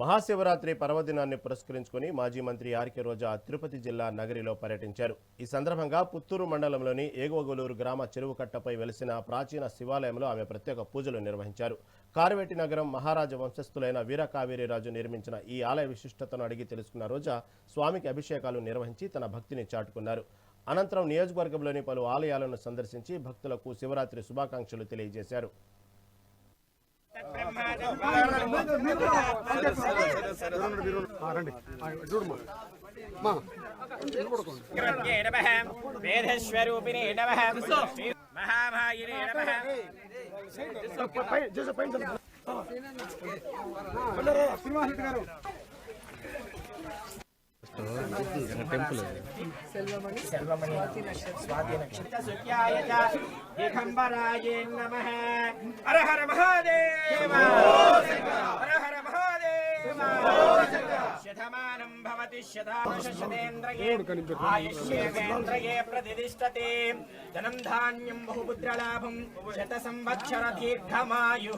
మహాశివరాత్రి పర్వదినాన్ని పురస్కరించుకుని మాజీ మంత్రి ఆర్కే రోజా తిరుపతి జిల్లా నగరిలో పర్యటించారు. ఈ సందర్భంగా పుత్తూరు మండలంలోని ఏగోగలూరు గ్రామ చెరువు కట్టపై వెలిసిన ప్రాచీన శివాలయంలో ఆమె ప్రత్యేక పూజలు నిర్వహించారు. కార్వేటి నగరం మహారాజ వంశస్థులైన వీరకావేరిరాజు నిర్మించిన ఈ ఆలయ విశిష్టతను అడిగి తెలుసుకున్న రోజా స్వామికి అభిషేకాలు నిర్వహించి తన భక్తిని చాటుకున్నారు. అనంతరం నియోజకవర్గంలోని పలు ఆలయాలను సందర్శించి భక్తులకు శివరాత్రి శుభాకాంక్షలు తెలియజేశారు. వేదస్వరూపిణే నమః మహామాయినే నమః స్వాతి నక్షత్ర टेंपल नमः हर हर महादेव ఆయుష్యేంద్రయే ప్రతిష్టతే ధనం ధాన్యం బహుపుత్రలాభం శత సంవత్సర దీర్ఘమాయు